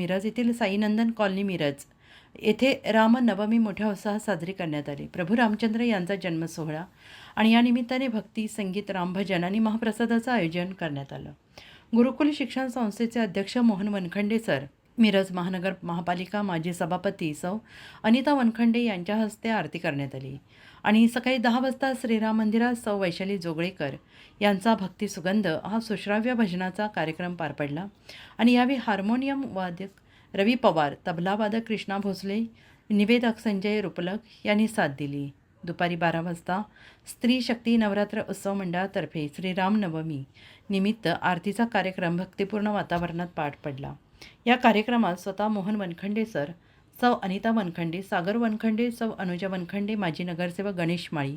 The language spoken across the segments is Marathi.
मिरज येथील साईनंदन कॉलनी मिरज. येथे रामनवमी मोठ्या उत्साहात साजरी करण्यात आली. प्रभू रामचंद्र यांचा जन्म सोहळा आणि या निमित्ताने भक्ती संगीत रामभजन आणि महाप्रसादाचं आयोजन करण्यात आलं. गुरुकुल शिक्षण संस्थेचे अध्यक्ष मोहन वनखंडे सर मिरज महानगर महापालिका माजी सभापती सौ अनिता वनखंडे यांच्या हस्ते आरती करण्यात आली. आणि सकाळी दहा वाजता श्रीराम मंदिरात सौ वैशाली जोगळेकर यांचा भक्ती सुगंध हा सुश्राव्य भजनाचा कार्यक्रम पार पडला. आणि यावेळी हार्मोनियम वादक रवी पवार तबलावादक कृष्णा भोसले निवेदक संजय रुपलक यांनी साथ दिली. दुपारी बारा वाजता स्त्री शक्ती नवरात्र उत्सव मंडळातर्फे श्रीरामनवमी निमित्त आरतीचा कार्यक्रम भक्तिपूर्ण वातावरणात पार पडला. या कार्यक्रमात स्वतः मोहन वनखंडे सर सौ अनिता वनखंडे सागर वनखंडे सौ अनुजा वनखंडे माजी नगरसेवक गणेश माळी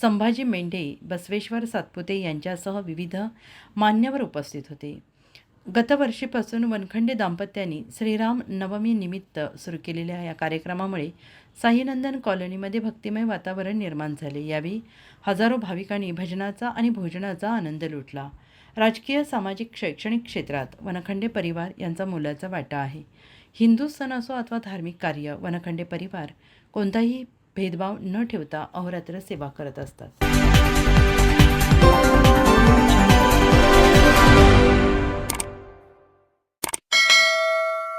संभाजी मेंढे बसवेश्वर सातपुते यांच्यासह विविध मान्यवर उपस्थित होते. गतवर्षीपासून वनखंडे दाम्पत्यांनी श्रीराम नवमी निमित्त सुरू केलेल्या या कार्यक्रमामुळे साईनंदन कॉलनीमध्ये भक्तिमय वातावरण निर्माण झाले. यावेळी हजारो भाविकांनी भजनाचा आणि भोजनाचा आनंद लुटला. राजकीय सामाजिक शैक्षणिक क्षेत्रात वनखंडे परिवार यांचा मोलाचा वाटा आहे. हिंदू सण असो अथवा धार्मिक कार्य वनखंडे परिवार कोणताही भेदभाव न ठेवता अहोरात्र सेवा करत असतात.